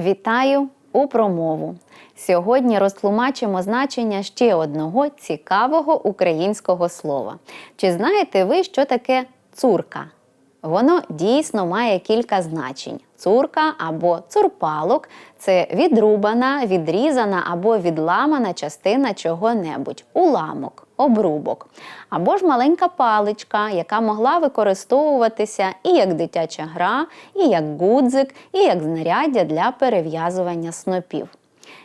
Вітаю у промову. Сьогодні розтлумачимо значення ще одного цікавого українського слова. Чи знаєте ви, що таке цурка? Воно дійсно має кілька значень. Цурка або цурпалок це відрубана, відрізана або відламана частина чого-небудь, уламок, обрубок. Або ж маленька паличка, яка могла використовуватися і як дитяча гра, і як гудзик, і як знаряддя для перев'язування снопів.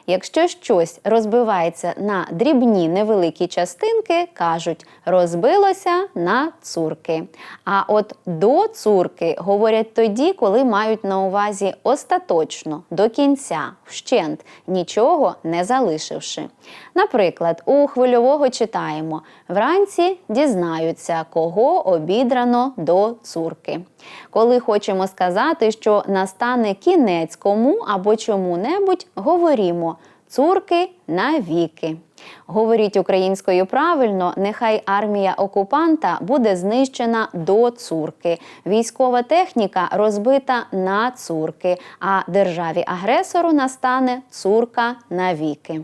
Якщо щось розбивається на дрібні невеликі частинки, кажуть, розбилося на цурки. А от до цурки говорять тоді, коли мають на увазі остаточно, до кінця, вщент, нічого не залишивши. Наприклад, у хвильового читаємо: вранці дізнаються, кого обідрано до цурки. Коли хочемо сказати, що настане кінець кому або чому-небудь, говоримо цурки навіки. Говоріть українською правильно, нехай армія окупанта буде знищена до цурки, військова техніка розбита на цурки, а державі агресору настане цурка навіки.